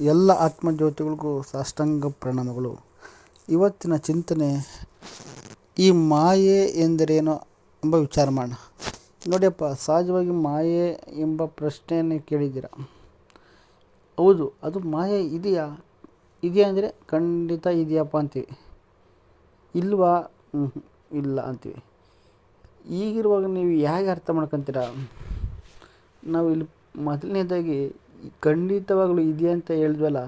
ಎಲ್ಲ ಆತ್ಮಜ್ಯೋತಿಗಳಿಗೂ ಸಾಷ್ಟಾಂಗ ಪ್ರಣಾಮಗಳು. ಇವತ್ತಿನ ಚಿಂತನೆ, ಈ ಮಾಯೆ ಎಂದರೇನು ಎಂಬ ವಿಚಾರ ಮಾಡೋಣ. ನೋಡಿಯಪ್ಪ, ಸಹಜವಾಗಿ ಮಾಯೆ ಎಂಬ ಪ್ರಶ್ನೆಯನ್ನು ಕೇಳಿದ್ದೀರ? ಹೌದು, ಅದು ಮಾಯೆ ಇದೆಯಾ? ಇದೆಯಾ ಅಂದರೆ ಖಂಡಿತ ಇದೆಯಪ್ಪ ಅಂತೀವಿ. ಇಲ್ವಾ? ಇಲ್ಲ ಅಂತೀವಿ. ಈಗಿರುವಾಗ ನೀವು ಹೇಗೆ ಅರ್ಥ ಮಾಡ್ಕೊತೀರ? ನಾವು ಇಲ್ಲಿ ಮೊದಲನೇದಾಗಿ ಖಂಡಿತವಾಗ್ಲೂ ಇದೆ ಅಂತ ಹೇಳಿದ್ವಲ್ಲ,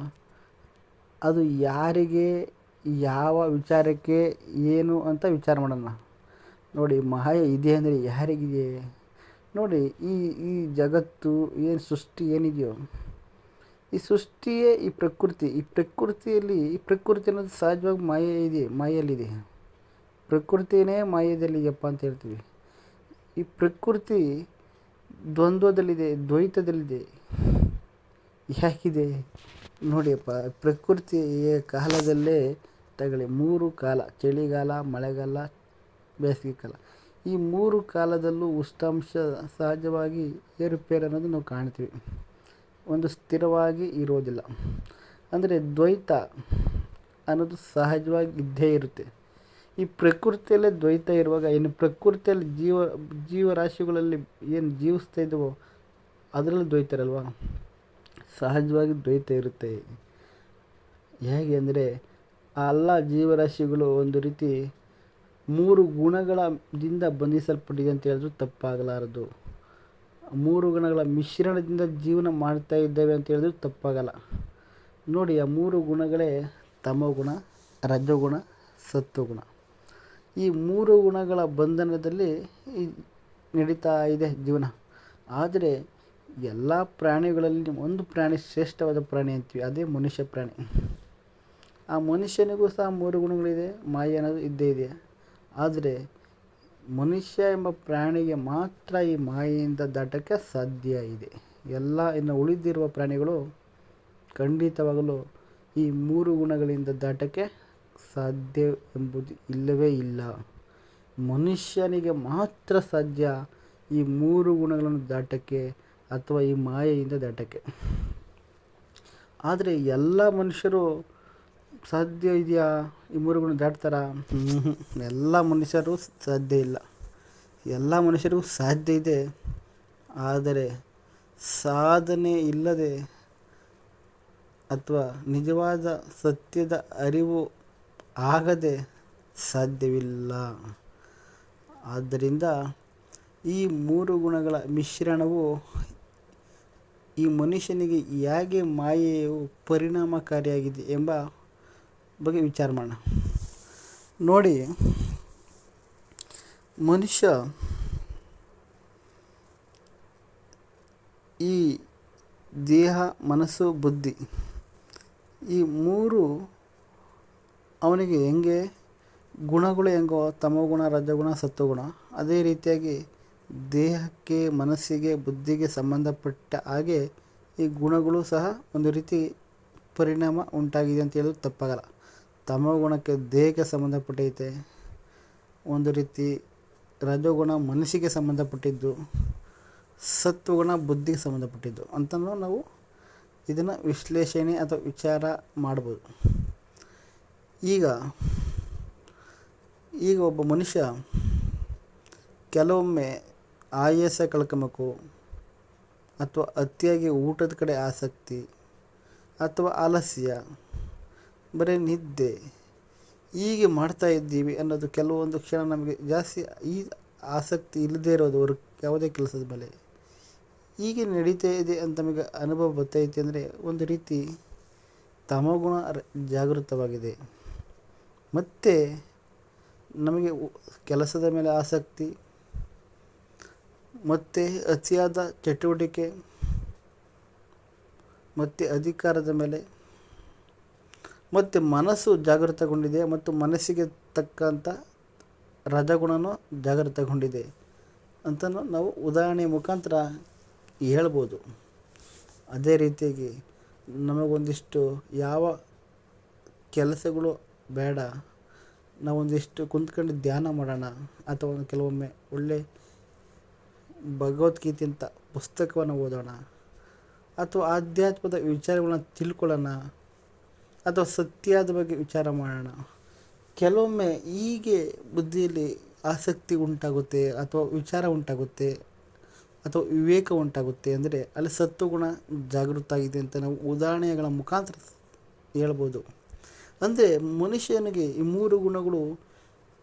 ಅದು ಯಾರಿಗೆ, ಯಾವ ವಿಚಾರಕ್ಕೆ, ಏನು ಅಂತ ವಿಚಾರ ಮಾಡೋಣ. ನೋಡಿ, ಮಾಯೆ ಇದೆ ಅಂದರೆ ಯಾರಿಗಿದೆ? ನೋಡಿ, ಈ ಈ ಜಗತ್ತು ಏನು ಸೃಷ್ಟಿ ಏನಿದೆಯೋ, ಈ ಸೃಷ್ಟಿಯೇ ಈ ಪ್ರಕೃತಿ. ಈ ಪ್ರಕೃತಿಯಲ್ಲಿ, ಈ ಪ್ರಕೃತಿ ಅನ್ನೋದು ಸಹಜವಾಗಿ ಮಾಯೆ ಇದೆ ಮಾಯಲ್ಲಿದೆ ಪ್ರಕೃತಿನೇ ಮಾಯದಲ್ಲಿದೆಯಪ್ಪ ಅಂತ ಹೇಳ್ತೀವಿ. ಈ ಪ್ರಕೃತಿ ದ್ವಂದ್ವದಲ್ಲಿದೆ, ದ್ವೈತದಲ್ಲಿದೆ. ಯಾಕಿದೆ ನೋಡಿಯಪ್ಪ ಪ್ರಕೃತಿಯ ಕಾಲದಲ್ಲೇ ತಗೊಳ್ಳಿ, ಮೂರು ಕಾಲ, ಚಳಿಗಾಲ, ಮಳೆಗಾಲ, ಬೇಸಿಗೆ ಕಾಲ. ಈ ಮೂರು ಕಾಲದಲ್ಲೂ ಉಷ್ಣಾಂಶ ಸಹಜವಾಗಿ ಏರುಪೇರು ಅನ್ನೋದು ನಾವು ಕಾಣ್ತೀವಿ. ಒಂದು ಸ್ಥಿರವಾಗಿ ಇರೋದಿಲ್ಲ. ಅಂದರೆ ದ್ವೈತ ಅನ್ನೋದು ಸಹಜವಾಗಿ ಇದ್ದೇ ಇರುತ್ತೆ. ಈ ಪ್ರಕೃತಿಯಲ್ಲೇ ದ್ವೈತ ಇರುವಾಗ ಏನು ಪ್ರಕೃತಿಯಲ್ಲಿ ಜೀವ, ಜೀವರಾಶಿಗಳಲ್ಲಿ ಏನು ಜೀವಿಸ್ತಾ ಇದ್ದವೋ, ಅದರಲ್ಲಿ ದ್ವೈತ ಇರಲ್ವಾ ಸಹಜವಾಗಿ ದ್ವೈತ ಇರುತ್ತೆ. ಹೇಗೆ ಅಂದರೆ, ಆ ಎಲ್ಲ ಜೀವರಾಶಿಗಳು ಒಂದು ರೀತಿ ಮೂರು ಗುಣಗಳದಿಂದ ಬಂಧಿಸಲ್ಪಟ್ಟಿದೆ ಅಂತ ಹೇಳಿದ್ರು ತಪ್ಪಾಗಲಾರದು. ಮೂರು ಗುಣಗಳ ಮಿಶ್ರಣದಿಂದ ಜೀವನ ಮಾಡ್ತಾ ಇದ್ದೇವೆ ಅಂತ ಹೇಳಿದ್ರು ತಪ್ಪಾಗಲ್ಲ. ನೋಡಿ, ಆ ಮೂರು ಗುಣಗಳೇ ತಮೋಗುಣ, ರಜೋಗುಣ, ಸತ್ವಗುಣ. ಈ ಮೂರು ಗುಣಗಳ ಬಂಧನದಲ್ಲಿ ನಡೀತಾ ಇದೆ ಜೀವನ. ಆದರೆ ಎಲ್ಲ ಪ್ರಾಣಿಗಳಲ್ಲಿ ಒಂದು ಪ್ರಾಣಿ ಶ್ರೇಷ್ಠವಾದ ಪ್ರಾಣಿ ಅಂತೀವಿ, ಅದೇ ಮನುಷ್ಯ ಪ್ರಾಣಿ. ಆ ಮನುಷ್ಯನಿಗೂ ಸಹ ಮೂರು ಗುಣಗಳಿದೆ, ಮಾಯ ಅನ್ನೋದು ಇದ್ದೇ ಇದೆ. ಆದರೆ ಮನುಷ್ಯ ಎಂಬ ಪ್ರಾಣಿಗೆ ಮಾತ್ರ ಈ ಮಾಯೆಯಿಂದ ದಾಟಕ್ಕೆ ಸಾಧ್ಯ ಇದೆ. ಎಲ್ಲ ಇನ್ನು ಉಳಿದಿರುವ ಪ್ರಾಣಿಗಳು ಖಂಡಿತವಾಗಲು ಈ ಮೂರು ಗುಣಗಳಿಂದ ದಾಟಕ್ಕೆ ಸಾಧ್ಯ ಎಂಬುದು ಇಲ್ಲವೇ ಇಲ್ಲ. ಮನುಷ್ಯನಿಗೆ ಮಾತ್ರ ಸಾಧ್ಯ ಈ ಮೂರು ಗುಣಗಳನ್ನು ದಾಟಕ್ಕೆ ಅಥವಾ ಈ ಮಾಯೆಯಿಂದ ದಟಕ್ಕೆ. ಆದರೆ ಎಲ್ಲ ಮನುಷ್ಯರು ಸಾಧ್ಯ ಇದೆಯಾ? ಈ ಮೂರು ಗುಣ ದಾಟ್ತಾರಾ? ಎಲ್ಲ ಮನುಷ್ಯರು ಸಾಧ್ಯ ಇಲ್ಲ. ಎಲ್ಲ ಮನುಷ್ಯರಿಗೂ ಸಾಧ್ಯ ಇದೆ. ಆದರೆ ಸಾಧನೆ ಇಲ್ಲದೆ ಅಥವಾ ನಿಜವಾದ ಸತ್ಯದ ಅರಿವು ಆಗದೆ ಸಾಧ್ಯವಿಲ್ಲ. ಆದ್ದರಿಂದ ಈ ಮೂರು ಗುಣಗಳ ಮಿಶ್ರಣವು ಈ ಮನುಷ್ಯನಿಗೆ ಹೇಗೆ ಮಾಯೆಯು ಪರಿಣಾಮಕಾರಿಯಾಗಿದೆ ಎಂಬ ಬಗ್ಗೆ ವಿಚಾರ ಮಾಡೋಣ. ನೋಡಿ, ಮನುಷ್ಯ ಈ ದೇಹ, ಮನಸ್ಸು, ಬುದ್ಧಿ ಈ ಮೂರು ಅವನಿಗೆ ಹೆಂಗೆ ಗುಣಗಳು ಹೆಂಗೋ, ತಮೋಗುಣ, ರಜಗುಣ, ಸತ್ವಗುಣ, ಅದೇ ರೀತಿಯಾಗಿ ದೇಹಕ್ಕೆ, ಮನಸ್ಸಿಗೆ, ಬುದ್ಧಿಗೆ ಸಂಬಂಧಪಟ್ಟ ಹಾಗೆ ಈ ಗುಣಗಳು ಸಹ ಒಂದು ರೀತಿ ಪರಿಣಾಮ ಉಂಟಾಗಿದೆ ಅಂತ ಹೇಳೋದು ತಪ್ಪಾಗಲ್ಲ. ತಮೋಗುಣಕ್ಕೆ ದೇಹಕ್ಕೆ ಸಂಬಂಧಪಟ್ಟೈತೆ, ಒಂದು ರೀತಿ ರಜೋಗುಣ ಮನಸ್ಸಿಗೆ ಸಂಬಂಧಪಟ್ಟಿದ್ದು, ಸತ್ವಗುಣ ಬುದ್ಧಿಗೆ ಸಂಬಂಧಪಟ್ಟಿದ್ದು ಅಂತಲೂ ನಾವು ಇದನ್ನು ವಿಶ್ಲೇಷಣೆ ಅಥವಾ ವಿಚಾರ ಮಾಡ್ಬೋದು. ಈಗ ಈಗ ಒಬ್ಬ ಮನುಷ್ಯ ಕೆಲವೊಮ್ಮೆ ಆಯಾಸ ಕಳ್ಕೊಬೇಕು ಅಥವಾ ಅತಿಯಾಗಿ ಊಟದ ಕಡೆ ಆಸಕ್ತಿ ಅಥವಾ ಆಲಸ್ಯ, ಬರೀ ನಿದ್ದೆ, ಹೀಗೆ ಮಾಡ್ತಾ ಇದ್ದೀವಿ ಅನ್ನೋದು ಕೆಲವೊಂದು ಕ್ಷಣ ನಮಗೆ ಜಾಸ್ತಿ ಈ ಆಸಕ್ತಿ ಇಲ್ಲದೇ ಇರೋದು ಅವ್ರ ಯಾವುದೇ ಕೆಲಸದ ಮೇಲೆ. ಹೀಗೆ ನಡೀತಾ ಇದೆ ಅಂತ ನಮಗೆ ಅನುಭವ ಬರ್ತೈತೆ ಅಂದರೆ ಒಂದು ರೀತಿ ತಮಗುಣ ಜಾಗೃತವಾಗಿದೆ. ಮತ್ತು ನಮಗೆ ಕೆಲಸದ ಮೇಲೆ ಆಸಕ್ತಿ ಮತ್ತು ಅತಿಯಾದ ಚಟುವಟಿಕೆ, ಮತ್ತು ಅಧಿಕಾರದ ಮೇಲೆ, ಮತ್ತು ಮನಸ್ಸು ಜಾಗೃತಗೊಂಡಿದೆ ಮತ್ತು ಮನಸ್ಸಿಗೆ ತಕ್ಕಂಥ ರಜಗುಣನೂ ಜಾಗೃತಗೊಂಡಿದೆ ಅಂತಲೂ ನಾವು ಉದಾಹರಣೆ ಮುಖಾಂತರ ಹೇಳ್ಬೋದು. ಅದೇ ರೀತಿಯಾಗಿ ನಮಗೊಂದಿಷ್ಟು ಯಾವ ಕೆಲಸಗಳು ಬೇಡ, ನಾವೊಂದಿಷ್ಟು ಕುಂತ್ಕೊಂಡು ಧ್ಯಾನ ಮಾಡೋಣ, ಅಥವಾ ಕೆಲವೊಮ್ಮೆ ಒಳ್ಳೆ ಭಗವದ್ಗೀತೆ ಅಂತ ಪುಸ್ತಕವನ್ನು ಓದೋಣ ಅಥವಾ ಆಧ್ಯಾತ್ಮದ ವಿಚಾರಗಳನ್ನ ತಿಳ್ಕೊಳ್ಳೋಣ ಅಥವಾ ಸತ್ಯದ ಬಗ್ಗೆ ವಿಚಾರ ಮಾಡೋಣ. ಕೆಲವೊಮ್ಮೆ ಹೀಗೆ ಬುದ್ಧಿಯಲ್ಲಿ ಆಸಕ್ತಿ ಉಂಟಾಗುತ್ತೆ ಅಥವಾ ವಿಚಾರ ಉಂಟಾಗುತ್ತೆ ಅಥವಾ ವಿವೇಕ ಉಂಟಾಗುತ್ತೆ ಅಂದರೆ ಅಲ್ಲಿ ಸತ್ವಗುಣ ಜಾಗೃತ ಆಗಿದೆ ಅಂತ ನಾವು ಉದಾಹರಣೆಗಳ ಮುಖಾಂತರ ಹೇಳ್ಬೋದು. ಅಂದರೆ ಮನುಷ್ಯನಿಗೆ ಈ ಮೂರು ಗುಣಗಳು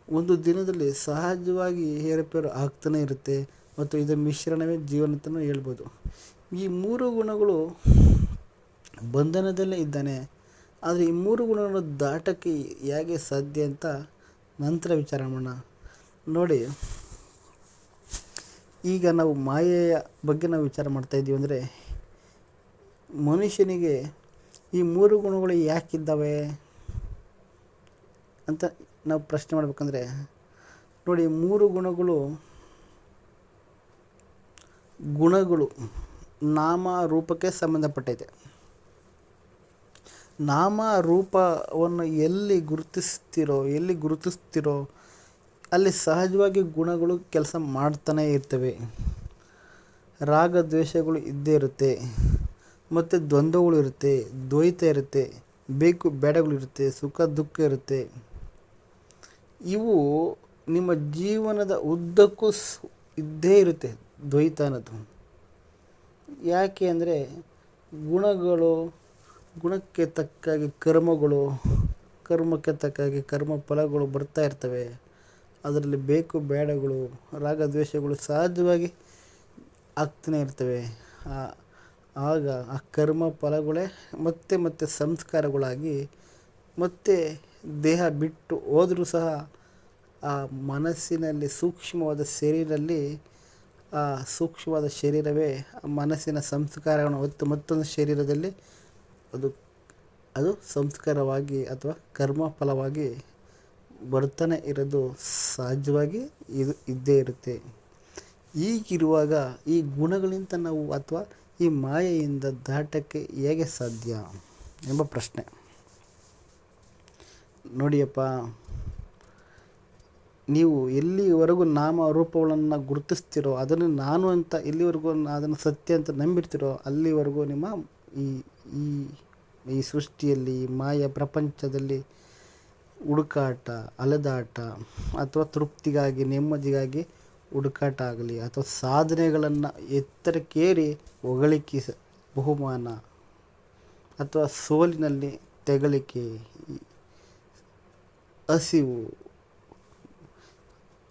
ಒಂದು ದಿನದಲ್ಲಿ ಸಹಜವಾಗಿ ಏರುಪೇರು ಆಗ್ತಾನೆ ಇರುತ್ತೆ. ಮತ್ತು ಇದರ ಮಿಶ್ರಣವೇ ಜೀವನ ಅಂತಲೂ ಹೇಳ್ಬೋದು. ಈ ಮೂರು ಗುಣಗಳು ಬಂಧನದಲ್ಲೇ ಇದ್ದಾನೆ. ಆದರೆ ಈ ಮೂರು ಗುಣಗಳನ್ನು ದಾಟಕ್ಕೆ ಹೇಗೆ ಸಾಧ್ಯ ಅಂತ ನಂತರ ವಿಚಾರ ಮಾಡೋಣ. ನೋಡಿ, ಈಗ ನಾವು ಮಾಯೆಯ ಬಗ್ಗೆ ನಾವು ವಿಚಾರ ಮಾಡ್ತಾ ಇದ್ದೀವಿ ಅಂದರೆ, ಮನುಷ್ಯನಿಗೆ ಈ ಮೂರು ಗುಣಗಳು ಯಾಕಿದ್ದಾವೆ ಅಂತ ನಾವು ಪ್ರಶ್ನೆ ಮಾಡಬೇಕಂದ್ರೆ, ನೋಡಿ, ಮೂರು ಗುಣಗಳು ಗುಣಗಳು ನಾಮ ರೂಪಕ್ಕೆ ಸಂಬಂಧಪಟ್ಟಿದೆ ನಾಮ ರೂಪವನ್ನು ಎಲ್ಲಿ ಗುರುತಿಸ್ತಿರೋ ಎಲ್ಲಿ ಗುರುತಿಸ್ತಿರೋ, ಅಲ್ಲಿ ಸಹಜವಾಗಿ ಗುಣಗಳು ಕೆಲಸ ಮಾಡ್ತಾನೆ ಇರ್ತವೆ. ರಾಗ ದ್ವೇಷಗಳು ಇದ್ದೇ ಇರುತ್ತೆ. ಮತ್ತು ದ್ವಂದ್ವಗಳು ಇರುತ್ತೆ, ದ್ವೈತ ಇರುತ್ತೆ, ಬೇಕು ಬೇಡಗಳು ಇರುತ್ತೆ, ಸುಖ ದುಃಖ ಇರುತ್ತೆ. ಇವು ನಿಮ್ಮ ಜೀವನದ ಉದ್ದಕ್ಕೂ ಇದ್ದೇ ಇರುತ್ತೆ. ದ್ವೈತ ಅನ್ನೋದು. ಯಾಕೆ ಅಂದರೆ ಗುಣಗಳು, ಗುಣಕ್ಕೆ ತಕ್ಕಾಗಿ ಕರ್ಮಗಳು, ಕರ್ಮಕ್ಕೆ ತಕ್ಕಾಗಿ ಕರ್ಮ ಫಲಗಳು ಬರ್ತಾ ಇರ್ತವೆ. ಅದರಲ್ಲಿ ಬೇಕು ಬೇಡಗಳು, ರಾಗ ದ್ವೇಷಗಳು ಸಹಜವಾಗಿ ಆಗ್ತಾನೆ ಇರ್ತವೆ. ಆಗ ಆ ಕರ್ಮ ಫಲಗಳೇ ಮತ್ತೆ ಮತ್ತೆ ಸಂಸ್ಕಾರಗಳಾಗಿ ಮತ್ತೆ ದೇಹ ಬಿಟ್ಟು ಹೋದರೂ ಸಹ ಆ ಮನಸ್ಸಿನಲ್ಲಿ ಸೂಕ್ಷ್ಮವಾದ ಶರೀರಲ್ಲಿ ಆ ಸೂಕ್ಷ್ಮವಾದ ಶರೀರವೇ ಮನಸ್ಸಿನ ಸಂಸ್ಕಾರಗಳನ್ನು ಹೊತ್ತು ಮತ್ತೊಂದು ಶರೀರದಲ್ಲಿ ಅದು ಅದು ಸಂಸ್ಕಾರವಾಗಿ ಅಥವಾ ಕರ್ಮ ಫಲವಾಗಿ ಬರ್ತಾನೆ ಇರೋದು ಸಹಜವಾಗಿ ಇದು ಇದ್ದೇ ಇರುತ್ತೆ. ಈಗಿರುವಾಗ ಈ ಗುಣಗಳಿಂದ ನಾವು ಅಥವಾ ಈ ಮಾಯೆಯಿಂದ ದಾಟಕ್ಕೆ ಹೇಗೆ ಸಾಧ್ಯ ಎಂಬ ಪ್ರಶ್ನೆ. ನೋಡಿಯಪ್ಪ. ನೀವು ಎಲ್ಲಿವರೆಗೂ ನಾಮ ರೂಪಗಳನ್ನು ಗುರುತಿಸ್ತಿರೋ ಅದನ್ನು ನಾನು ಅಂತ ಎಲ್ಲಿವರೆಗೂ ಅದನ್ನು ಸತ್ಯ ಅಂತ ನಂಬಿರ್ತಿರೋ ಅಲ್ಲಿವರೆಗೂ ನಿಮ್ಮ ಈ ಈ ಈ ಸೃಷ್ಟಿಯಲ್ಲಿ ಮಾಯ ಪ್ರಪಂಚದಲ್ಲಿ ಹುಡುಕಾಟ, ಅಲೆದಾಟ ಅಥವಾ ತೃಪ್ತಿಗಾಗಿ, ನೆಮ್ಮದಿಗಾಗಿ ಹುಡುಕಾಟ ಆಗಲಿ ಅಥವಾ ಸಾಧನೆಗಳನ್ನು ಎತ್ತರಕ್ಕೇರಿ ಹೊಗಳಿಕೆ ಬಹುಮಾನ ಅಥವಾ ಸೋಲಿನಲ್ಲಿ ತೆಗಳಿಕೆ ಹಸಿವು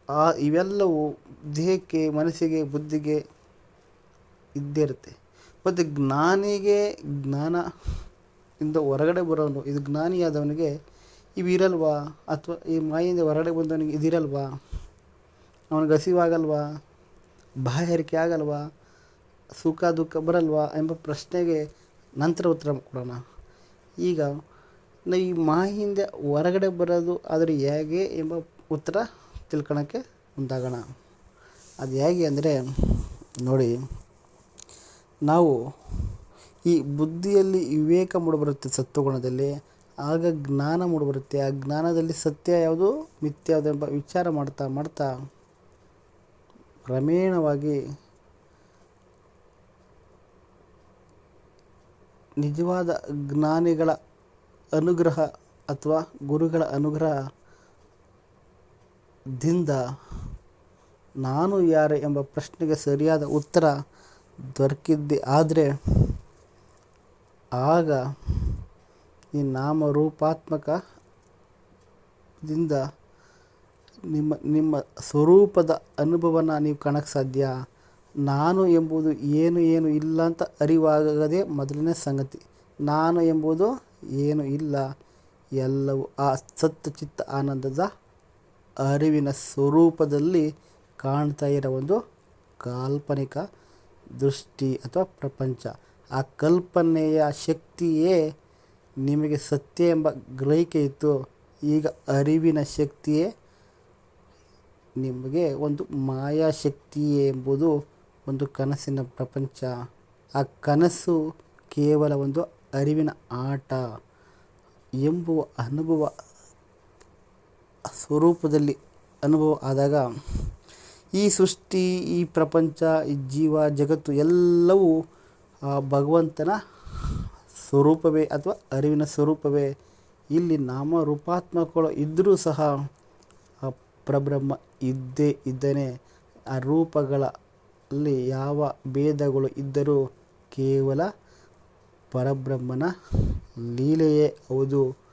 ಆ ಇವೆಲ್ಲವೂ ದೇಹಕ್ಕೆ, ಮನಸ್ಸಿಗೆ, ಬುದ್ಧಿಗೆ ಇದ್ದೇ ಇರುತ್ತೆ ಮತ್ತು ಜ್ಞಾನಿಗೆ ಜ್ಞಾನ ಇಂದ ಹೊರಗಡೆ ಬರೋನು, ಇದು ಜ್ಞಾನಿಯಾದವನಿಗೆ ಇವು ಇರಲ್ವಾ? ಅಥವಾ ಈ ಮಾಯಿಂದ ಹೊರಗಡೆ ಬಂದವನಿಗೆ ಇದಿರಲ್ವಾ ಅವನಿಗೆ ಹಸಿವಾಗಲ್ವಾ? ಬಾಯಾರಿಕೆ ಆಗಲ್ವಾ? ಸುಖ, ದುಃಖ ಬರಲ್ವಾ ಎಂಬ ಪ್ರಶ್ನೆಗೆ ನಂತರ ಉತ್ತರ ಕೊಡೋಣ. ಈಗ ಈ ಮಾಯಿಂದ ಹೊರಗಡೆ ಬರೋದು ಆದರೆ ಹೇಗೆ ಎಂಬ ಉತ್ತರ ತಿಳ್ಕೊಳಕ್ಕೆ ಮುಂದಾಗೋಣ. ಅದು ಹೇಗೆ ಅಂದರೆ, ನೋಡಿ, ನಾವು ಈ ಬುದ್ಧಿಯಲ್ಲಿ ವಿವೇಕ ಮೂಡಿಬರುತ್ತೆ ಸತ್ವಗುಣದಲ್ಲಿ, ಆಗ ಜ್ಞಾನ ಮೂಡಿಬರುತ್ತೆ. ಆ ಜ್ಞಾನದಲ್ಲಿ ಸತ್ಯ ಯಾವುದು? ಮಿಥ್ಯ ಯಾವುದು ಎಂಬ ವಿಚಾರ ಮಾಡ್ತಾ ಮಾಡ್ತಾ ಕ್ರಮೇಣವಾಗಿ ನಿಜವಾದ ಜ್ಞಾನಿಗಳ ಅನುಗ್ರಹ ಅಥವಾ ಗುರುಗಳ ಅನುಗ್ರಹದಿಂದ ನಾನು ಯಾರು ಎಂಬ ಪ್ರಶ್ನೆಗೆ ಸರಿಯಾದ ಉತ್ತರ ದೊರಕಿದ್ದೆ. ಆದರೆ ಆಗ ಈ ನಾಮರೂಪಾತ್ಮಕದಿಂದ ನಿಮ್ಮ ನಿಮ್ಮ ಸ್ವರೂಪದ ಅನುಭವನ ನೀವು ಕಾಣಕ್ಕೆ ಸಾಧ್ಯ? ನಾನು ಎಂಬುದು ಏನು ಏನು ಇಲ್ಲ ಅಂತ ಅರಿವಾಗದೇ ಮೊದಲನೇ ಸಂಗತಿ. ನಾನು ಎಂಬುದು ಏನು ಇಲ್ಲ, ಎಲ್ಲವೂ ಆ ಸತ್ತು ಚಿತ್ತ, ಆನಂದದ ಅರಿವಿನ ಸ್ವರೂಪದಲ್ಲಿ ಕಾಣ್ತಾ ಇರೋ ಒಂದು ಕಾಲ್ಪನಿಕ ದೃಷ್ಟಿ ಅಥವಾ ಪ್ರಪಂಚ. ಆ ಕಲ್ಪನೆಯ ಶಕ್ತಿಯೇ ನಿಮಗೆ ಸತ್ಯ ಎಂಬ ಗ್ರಹಿಕೆ ಇತ್ತು. ಈಗ ಅರಿವಿನ ಶಕ್ತಿಯೇ ನಿಮಗೆ ಒಂದು ಮಾಯಾಶಕ್ತಿಯೇ ಎಂಬುದು ಒಂದು ಕನಸಿನ ಪ್ರಪಂಚ. ಆ ಕನಸು ಕೇವಲ ಒಂದು ಅರಿವಿನ ಆಟ. ಎಂಬುವ ಅನುಭವ ಸ್ವರೂಪದಲ್ಲಿ ಅನುಭವ ಆದಾಗ ಈ ಸೃಷ್ಟಿ, ಈ ಪ್ರಪಂಚ, ಈ ಜೀವ, ಜಗತ್ತು ಎಲ್ಲವೂ ಆ ಭಗವಂತನ ಸ್ವರೂಪವೇ ಅಥವಾ ಅರಿವಿನ ಸ್ವರೂಪವೇ. ಇಲ್ಲಿ ನಾಮರೂಪಾತ್ಮಕಗಳು ಇದ್ದರೂ ಸಹ ಆ ಪರಬ್ರಹ್ಮ ಇದ್ದೇ ಇದ್ದಾನೆ. ಆ ರೂಪಗಳಲ್ಲಿ ಯಾವ ಭೇದಗಳು ಇದ್ದರೂ ಕೇವಲ ಪರಬ್ರಹ್ಮನ ಲೀಲೆಯೇ ಹೌದು.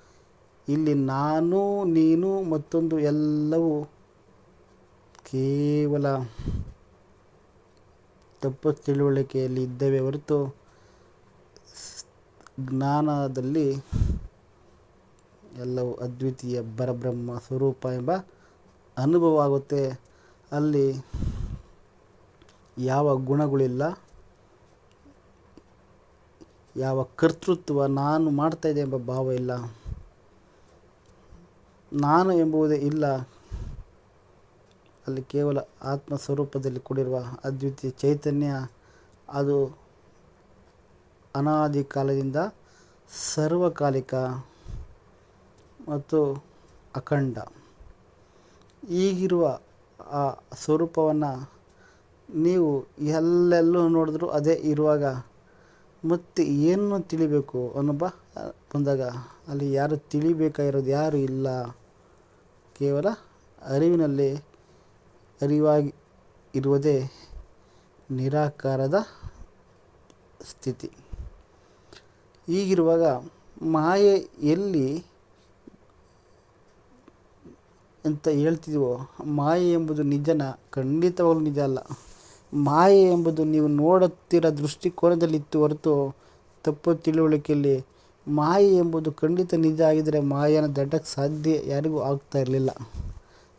ಇಲ್ಲಿ ನಾನು, ನೀನು ಮತ್ತೊಂದು ಎಲ್ಲವೂ ಕೇವಲ ತಪ್ಪು ತಿಳುವಳಿಕೆಯಲ್ಲಿ ಇದ್ದೇವೆ ಹೊರತು ಜ್ಞಾನದಲ್ಲಿ ಎಲ್ಲವೂ ಅದ್ವಿತೀಯ ಪರಬ್ರಹ್ಮ ಸ್ವರೂಪ ಎಂಬ ಅನುಭವ ಆಗುತ್ತೆ. ಅಲ್ಲಿ ಯಾವ ಗುಣಗಳಿಲ್ಲ, ಯಾವ ಕರ್ತೃತ್ವ ನಾನು ಮಾಡ್ತಾಯಿದ್ದೆ ಎಂಬ ಭಾವ ಇಲ್ಲ. ನಾನು ಎಂಬುವುದೇ ಇಲ್ಲ. ಅಲ್ಲಿ ಕೇವಲ ಆತ್ಮ ಸ್ವರೂಪದಲ್ಲಿ ಕೂಡಿರುವ ಅದ್ವಿತೀಯ ಚೈತನ್ಯ, ಅದು ಅನಾದಿ ಕಾಲದಿಂದ ಸರ್ವಕಾಲಿಕ ಮತ್ತು ಅಖಂಡ. ಈಗಿರುವ ಆ ಸ್ವರೂಪವನ್ನು ನೀವು ಎಲ್ಲೆಲ್ಲೂ ನೋಡಿದ್ರೂ ಅದೇ ಇರುವಾಗ ಮತ್ತೆ ಏನು ತಿಳಿಬೇಕು ಅನ್ನೊಬ್ಬ ಬಂದಾಗ ಅಲ್ಲಿ ಯಾರು ತಿಳಿಬೇಕಾಗಿರೋದು ಯಾರು ಇಲ್ಲ. ಕೇವಲ ಅರಿವಿನಲ್ಲಿ ಅರಿವಾಗಿ ಇರುವುದೇ ನಿರಾಕಾರದ ಸ್ಥಿತಿ. ಹೀಗಿರುವಾಗ ಮಾಯೆ ಎಲ್ಲಿ ಅಂತ ಹೇಳ್ತಿದ್ವೋ, ಮಾಯೆ ಎಂಬುದು ನಿಜನ? ಖಂಡಿತವಾಗಲೂ ನಿಜ ಅಲ್ಲ. ಮಾಯೆ ಎಂಬುದು ನೀವು ನೋಡುತ್ತಿರೋ ದೃಷ್ಟಿಕೋನದಲ್ಲಿತ್ತು ಹೊರತು ತಪ್ಪು ತಿಳುವಳಿಕೆಯಲ್ಲಿ ಮಾಯೆ ಎಂಬುದು ಖಂಡಿತ ನಿಜ ಆಗಿದ್ದರೆ ಮಾಯನ ದಾಟಕ್ಕೆ ಸಾಧ್ಯ ಯಾರಿಗೂ ಆಗ್ತಾ ಇರಲಿಲ್ಲ.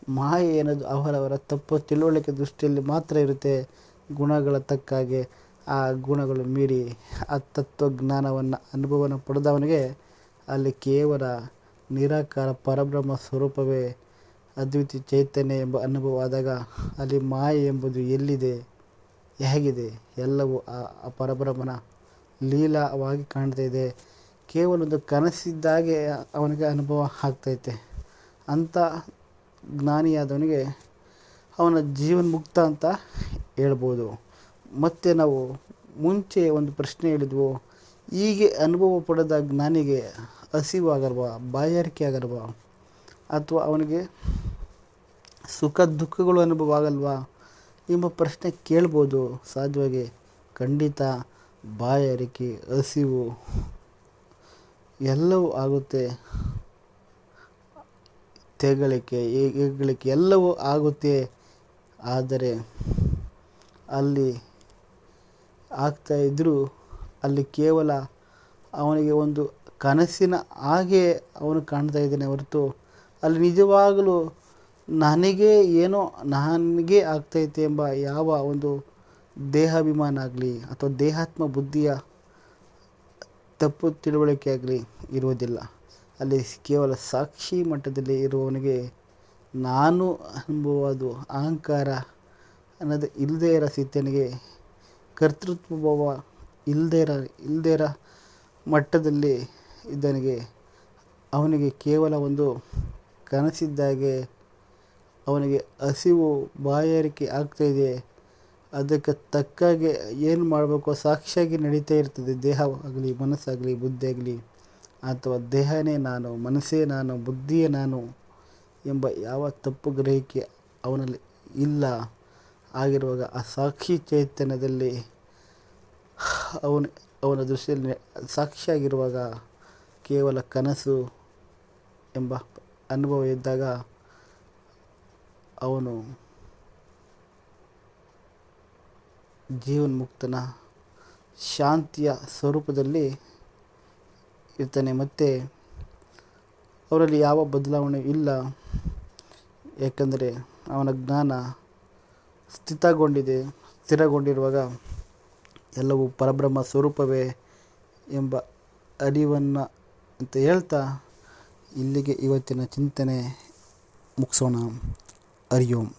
ಮಾಯೆ ಅನ್ನೋದು ಅವರವರ ತಪ್ಪು ತಿಳುವಳಿಕೆ ದೃಷ್ಟಿಯಲ್ಲಿ ಮಾತ್ರ ಇರುತ್ತೆ. ಗುಣಗಳ ತಕ್ಕಾಗೆ ಆ ಗುಣಗಳು ಮೀರಿ ಆ ತತ್ವಜ್ಞಾನವನ್ನು ಅನುಭವನ ಪಡೆದವನಿಗೆ ಅಲ್ಲಿ ಕೇವಲ ನಿರಾಕಾರ ಪರಬ್ರಹ್ಮ ಸ್ವರೂಪವೇ ಅದ್ವಿತೀಯ ಚೈತನ್ಯ ಎಂಬ ಅನುಭವ ಆದಾಗ ಅಲ್ಲಿ ಮಾಯೆ ಎಂಬುದು ಎಲ್ಲಿದೆ, ಹೇಗಿದೆ, ಎಲ್ಲವೂ ಆ ಪರಬ್ರಹ್ಮನ ಲೀಲಾವಾಗಿ ಕಾಣ್ತಾ ಇದೆ. ಕೇವಲ ಒಂದು ಕನಸಿದ್ದಾಗೆ ಅವನಿಗೆ ಅನುಭವ ಆಗ್ತೈತೆ. ಅಂಥ ಜ್ಞಾನಿಯಾದವನಿಗೆ ಅವನ ಜೀವನ್ಮುಕ್ತ ಅಂತ ಹೇಳ್ಬೋದು. ಮತ್ತು ನಾವು ಮುಂಚೆ ಒಂದು ಪ್ರಶ್ನೆ ಹೇಳಿದ್ವು. ಹೀಗೆ ಅನುಭವ ಪಡೆದ ಜ್ಞಾನಿಗೆ ಹಸಿವು ಆಗಲ್ವಾ, ಬಾಯಾರಿಕೆ ಆಗಲ್ವಾ? ಅಥವಾ ಅವನಿಗೆ ಸುಖ ದುಃಖಗಳು ಅನುಭವ ಆಗಲ್ವಾ ಎಂಬ ಪ್ರಶ್ನೆ ಕೇಳ್ಬೋದು ಸಹಜವಾಗಿ ಖಂಡಿತ ಬಾಯಾರಿಕೆ, ಹಸಿವು ಎಲ್ಲವೂ ಆಗುತ್ತೆ. ತೆಗಳಿಕೆ ಹೆಗ್ಗಳಿಕೆ ಎಲ್ಲವೂ ಆಗುತ್ತೆ. ಆದರೆ ಅಲ್ಲಿ ಆಗ್ತಾ ಇದ್ದರೂ ಅಲ್ಲಿ ಕೇವಲ ಅವನಿಗೆ ಒಂದು ಕನಸಿನ ಹಾಗೆ ಅವನು ಕಾಣ್ತಾ ಇದ್ದಾನೆ ಹೊರತು ಅಲ್ಲಿ ನಿಜವಾಗಲೂ ನನಗೆ ಏನೋ ನನಗೆ ಆಗ್ತೈತೆ ಎಂಬ ಯಾವ ಒಂದು ದೇಹಾಭಿಮಾನ ಆಗಲಿ ಅಥವಾ ದೇಹಾತ್ಮ ಬುದ್ಧಿಯ ತಪ್ಪು ತಿಳುವಳಿಕೆ ಆಗಲಿ ಇರುವುದಿಲ್ಲ. ಅಲ್ಲಿ ಕೇವಲ ಸಾಕ್ಷಿ ಮಟ್ಟದಲ್ಲಿ ಇರುವವನಿಗೆ ನಾನು ಎಂಬುವುದು ಅಹಂಕಾರ ಅನ್ನೋದು ಇಲ್ಲದೇ ಇರೋ ಸ್ಥಿತಿಯನಿಗೆ ಕರ್ತೃತ್ವ ಭಾವ ಇಲ್ಲದೇ ಇರೋ ಇಲ್ಲದೇ ಇರೋ ಮಟ್ಟದಲ್ಲಿ ಇದ್ದನಿಗೆ ಅವನಿಗೆ ಕೇವಲ ಒಂದು ಕನಸಿದ್ದಾಗೆ ಅವನಿಗೆ ಹಸಿವು ಬಾಯಾರಿಕೆ ಆಗ್ತಾಯಿದೆ ಅದಕ್ಕೆ ತಕ್ಕಾಗೆ ಏನು ಮಾಡಬೇಕು? ಸಾಕ್ಷಿಯಾಗಿ ನಡೀತಾ ಇರ್ತದೆ. ಆಗಲಿ, ಮನಸ್ಸಾಗಲಿ, ಬುದ್ಧಿ ಆಗಲಿ ಅಥವಾ ದೇಹನೇ ನಾನು, ಮನಸ್ಸೇ ನಾನು, ಬುದ್ಧಿಯೇ ನಾನು ಎಂಬ ಯಾವ ತಪ್ಪು ಗ್ರಹಿಕೆ ಅವನಲ್ಲಿ ಇಲ್ಲ. ಆಗಿರುವಾಗ ಆ ಸಾಕ್ಷಿ ಚೈತನ್ಯದಲ್ಲಿ ಅವನು, ಅವನ ದೃಷ್ಟಿಯಲ್ಲಿ ಸಾಕ್ಷಿಯಾಗಿರುವಾಗ ಕೇವಲ ಕನಸು ಎಂಬ ಅನುಭವ ಇದ್ದಾಗ ಅವನು ಜೀವನ್ಮುಕ್ತನ ಶಾಂತಿಯ ಸ್ವರೂಪದಲ್ಲಿ ಇರ್ತಾನೆ. ಮತ್ತು ಅವರಲ್ಲಿ ಯಾವ ಬದಲಾವಣೆ ಇಲ್ಲ. ಏಕೆಂದರೆ ಅವನ ಜ್ಞಾನ ಸ್ಥಿತಗೊಂಡಿದೆ, ಸ್ಥಿರಗೊಂಡಿರುವಾಗ ಎಲ್ಲವೂ ಪರಬ್ರಹ್ಮ ಸ್ವರೂಪವೇ ಎಂಬ ಅರಿವನ್ನು ಅಂತ ಹೇಳ್ತಾ ಇಲ್ಲಿಗೆ ಇವತ್ತಿನ ಚಿಂತನೆ ಮುಗಿಸೋಣ. ಹರಿ ಓಂ